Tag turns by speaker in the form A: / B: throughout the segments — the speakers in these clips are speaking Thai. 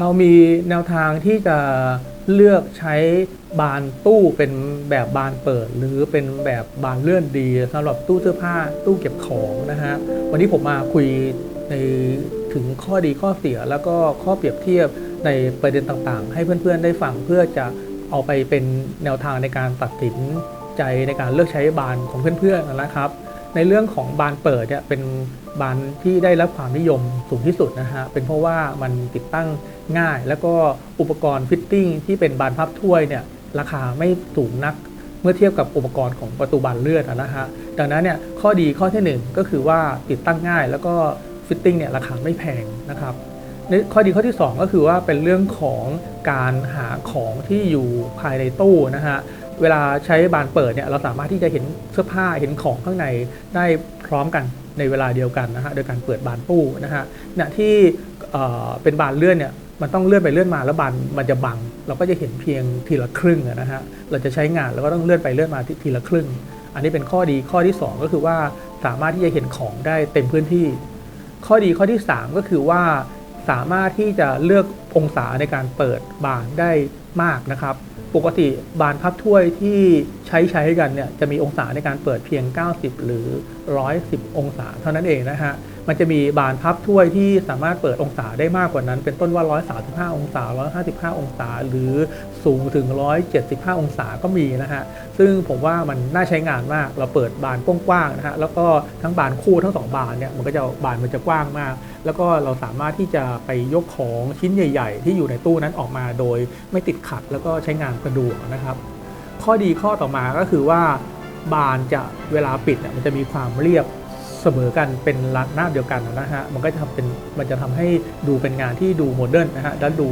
A: เรามีแนวทางที่จะเลือกใช้บานตู้เป็นแบบบานเปิด หรือเป็นแบบบานเลื่อนดีสำหรับตู้เสื้อผ้าตู้เก็บของนะฮะวันนี้ผมมาคุยในถึงข้อดีข้อเสียแล้วก็ข้อเปรียบเทียบในประเด็นต่างๆ ให้เพื่อนๆได้ฟังเพื่อจะเอาไปเป็นแนวทางในการตัดสินใจในการเลือกใช้บานของเพื่อนๆนะครับ ในเรื่องของบานเปิดเนี่ยเป็นบานที่ได้รับความนิยมสูงที่สุดนะฮะเป็นเพราะว่ามันติดตั้งง่าย แล้วก็อุปกรณ์ฟิตติ้งที่เป็นบานพับถ้วยเนี่ยราคาไม่สูงนักเมื่อเทียบกับอุปกรณ์ของประตูบานเลื่อนนะฮะดังนั้นเนี่ยข้อดีข้อที่หนึ่งก็คือว่าติดตั้งง่าย แล้วก็ฟิตติ้งเนี่ยราคาไม่แพงนะครับในข้อดีข้อที่ 2 ก็คือว่าเป็นเรื่องของการหาของที่อยู่ภายในตู้นะฮะ เวลาใช้บานเปิดเนี่ยเราสามารถที่จะเห็นเสื้อผ้าเห็นของข้างในได้พร้อมกันในเวลาเดียวกันนะฮะโดยการเปิดบานตู้นะฮะเนี่ยที่เป็นบานเลื่อนเนี่ยมันต้องเลื่อนไปเลื่อนมาแล้วบานมันจะบัง เราก็จะเห็นเพียงทีละครึ่งนะฮะเราจะใช้งานเราก็ต้องเลื่อนไปเลื่อนมาทีทีละครึ่ง อันนี้เป็นข้อดีข้อที่ 2 ก็คือว่าสามารถที่จะเห็นของได้เต็มพื้นที่ ข้อดีข้อที่ 3 ก็คือว่าสามารถที่จะเลือกองศาในการเปิดบานได้มากนะครับ ปกติบานพับถ้วยที่ใช้ใช้กันเนี่ยจะมีองศาในการเปิดเพียง 90 หรือ 110 องศาเท่านั้นเองนะฮะ มันจะมีบานพับถ้วยที่สามารถเปิดองศาได้มากกว่านั้น เป็นต้นว่า 135 องศา 155 องศา หรือสูงถึง 175 องศาก็มีนะฮะ ซึ่งผมว่ามันน่าใช้งานมาก เราเปิดบานกว้างๆนะฮะ แล้วก็ทั้งบานคู่ทั้งสองบานเนี่ย มันก็จะบานมันจะกว้างมาก แล้วก็เราสามารถที่จะไปยกของชิ้นใหญ่ ๆ ที่อยู่ในตู้นั้นออกมาโดยไม่ติดขัด แล้วก็ใช้งานสะดวกนะครับ ข้อดีข้อต่อมาก็คือว่าบานจะเวลาปิดเนี่ยมันจะมีความเรียบ เสมอกันเป็นระนาบเดียวกันนะฮะมันก็จะทำเป็นมันจะทำให้ดูเป็นงานที่ดูโมเดิร์นนะฮะและดู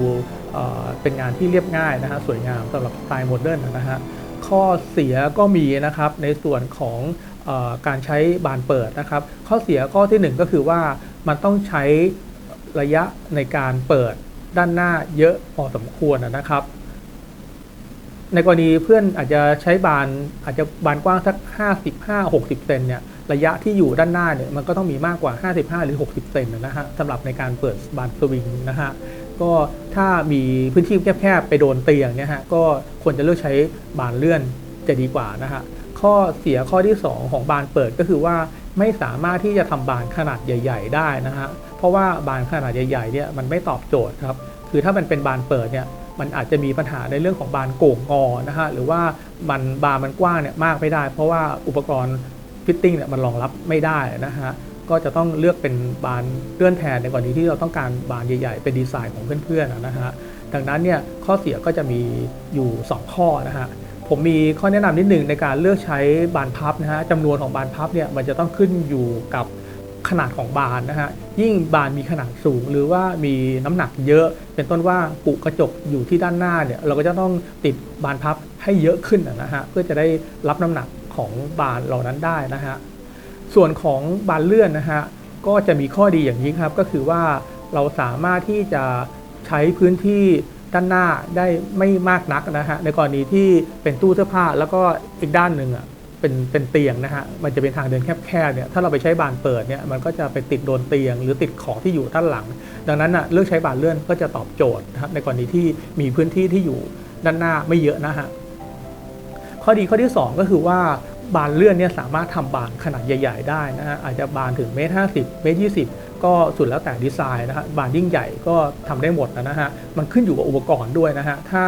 A: เป็นงานที่เรียบง่ายนะฮะสวยงามสำหรับสไตล์โมเดิร์นนะฮะข้อเสียก็มีนะครับในส่วนของอการใช้บานเปิดนะครับ ข้อเสียข้อที่หนึ่งก็คือว่ามันต้องใช้ระยะในการเปิดด้านหน้าเยอะพอสมควรนะครับ ในกรณีเพื่อนอาจจะใช้บานอาจจะบานกว้างสัก 55 60 เซนเนี่ย ระยะที่อยู่ด้านหน้าเนี่ยมันก็ต้องมีมากกว่า 55 หรือ 60 เซนนะฮะสำหรับในการเปิดบานสวิงนะฮะก็ถ้ามีพื้นที่แคบๆไปโดนเตียงเนี่ยฮะก็ควรจะเลือกใช้บานเลื่อนจะดีกว่านะฮะข้อเสียข้อที่ 2 ของบานเปิดก็คือว่าไม่สามารถที่จะทำบานขนาดใหญ่ ๆ ได้นะฮะเพราะว่าบานขนาดใหญ่ๆเนี่ยมันไม่ตอบโจทย์ครับคือถ้ามันเป็นบานเปิดเนี่ยมันอาจจะมีปัญหาในเรื่องของบานโก่งงอนะฮะหรือว่ามันบานมันกว้างเนี่ยมากไม่ได้ เพราะว่าอุปกรณ์ ฟิตติ้งเนี่ยมันรองรับไม่ได้นะฮะก็จะต้องเลือกเป็นบานเลื่อนแทนในกรณีที่เราต้องการบานใหญ่ๆ เป็นดีไซน์ของเพื่อนๆนะฮะดังนั้นเนี่ยข้อเสียก็จะมีอยู่ 2 ข้อนะฮะผมมีข้อแนะนำนิดหนึ่งในการเลือกใช้บานพับนะฮะจำนวนของบานพับเนี่ยมันจะต้องขึ้นอยู่กับขนาดของบานนะฮะยิ่งบานมีขนาดสูง หรือว่ามีน้ำหนักเยอะ เป็นต้นว่าปุกระจกอยู่ที่ด้านหน้าเนี่ยเราก็จะต้องติดบานพับให้เยอะขึ้นนะฮะเพื่อจะได้รับน้ำหนัก ของบานเหล่านั้นได้นะฮะส่วนของบานเลื่อนนะฮะก็จะมีข้อดีอย่างนี้ครับ ก็คือว่าเราสามารถที่จะใช้พื้นที่ด้านหน้าได้ไม่มากนักนะฮะในกรณีที่เป็นตู้เสื้อผ้าแล้วก็อีกด้านหนึ่งอะเป็นเป็นเตียงนะฮะมันจะเป็นทางเดินแคบๆเนี่ยถ้าเราไปใช้บานเปิดเนี่ยมันก็จะไปติดโดนเตียง หรือติดของที่อยู่ด้านหลัง ดังนั้นอะเลือกใช้บานเลื่อนก็จะตอบโจทย์นะครับในกรณีที่มีพื้นที่ที่อยู่ด้านหน้าไม่เยอะนะฮะ ข้อดีข้อที่ 2 ก็คือว่าบานเลื่อนเนี่ยสามารถทำบานขนาดใหญ่ ๆ ได้นะฮะอาจจะบานถึงเมตรห้าสิบเมตรยี่สิบก็สุดแล้วแต่ดีไซน์นะฮะบานยิ่งใหญ่ก็ทำได้หมดนะฮะมันขึ้นอยู่กับอุปกรณ์ด้วยนะฮะถ้า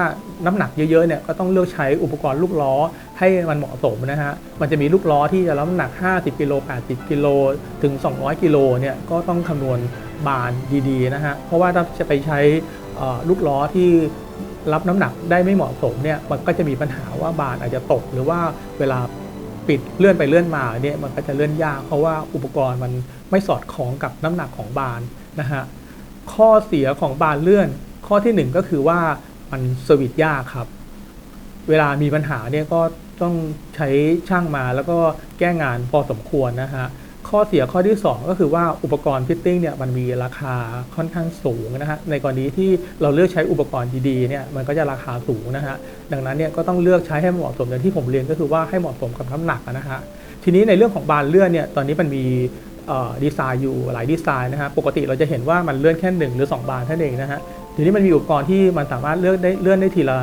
A: น้ำหนักเยอะๆเนี่ยก็ต้องเลือกใช้อุปกรณ์ลูกล้อให้มันเหมาะสมนะฮะมันจะมีลูกล้อที่จะรับน้ำหนัก 50กิโล80กิโลถึง 200กิโลเนี่ยก็ต้องคำนวณบานดีๆนะฮะเพราะว่าถ้าจะไปใช้ลูกล้อที่ รับน้ำหนักได้ไม่เหมาะสมเนี่ยมันก็จะมีปัญหาว่าบานอาจจะตก หรือว่าเวลาปิดเลื่อนไปเลื่อนมาเนี่ยมันก็จะเลื่อนยากเพราะว่าอุปกรณ์มันไม่สอดคล้องกับน้ำหนักของบานนะฮะข้อเสียของบานเลื่อน ข้อที่หนึ่งก็คือว่ามันเซอร์วิสยากครับ เวลามีปัญหาเนี่ยก็ต้องใช้ช่างมาแล้วก็แก้งานพอสมควรนะฮะ ข้อเสียข้อที่ 2 ก็คือว่าอุปกรณ์พิตติ้งเนี่ยมันมีราคาค่อนข้างสูงนะฮะในกรณีที่เราเลือกใช้อุปกรณ์ดีๆเนี่ยมันก็จะราคาสูงนะฮะดังนั้นเนี่ยก็ต้องเลือกใช้ให้เหมาะสมอย่างที่ผมเรียนก็คือว่าให้เหมาะสมกับน้ำหนักนะฮะทีนี้ในเรื่องของบานเลื่อนเนี่ยตอนนี้มันมีดีไซน์อยู่หลายดีไซน์นะฮะปกติเราจะเห็นว่ามันเลื่อนแค่ 1 หรือ 2 บานเท่านั้นเองนะฮะทีนี้มันมีอุปกรณ์ที่มันสามารถเลือกได้เลื่อนได้ทีละ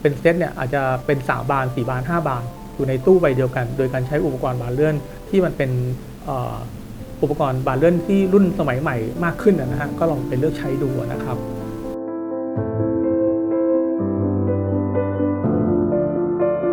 A: เป็นเซตเนี่ยอาจจะเป็น 3 บาน 4 บาน 5 บานอยู่ในตู้ใบเดียวกัน โดยการใช้อุปกรณ์บานเลื่อนที่มันเป็น อุปกรณ์บานเลื่อนที่รุ่นสมัยใหม่มากขึ้นนะฮะก็ลองไปเลือกใช้ดูนะครับ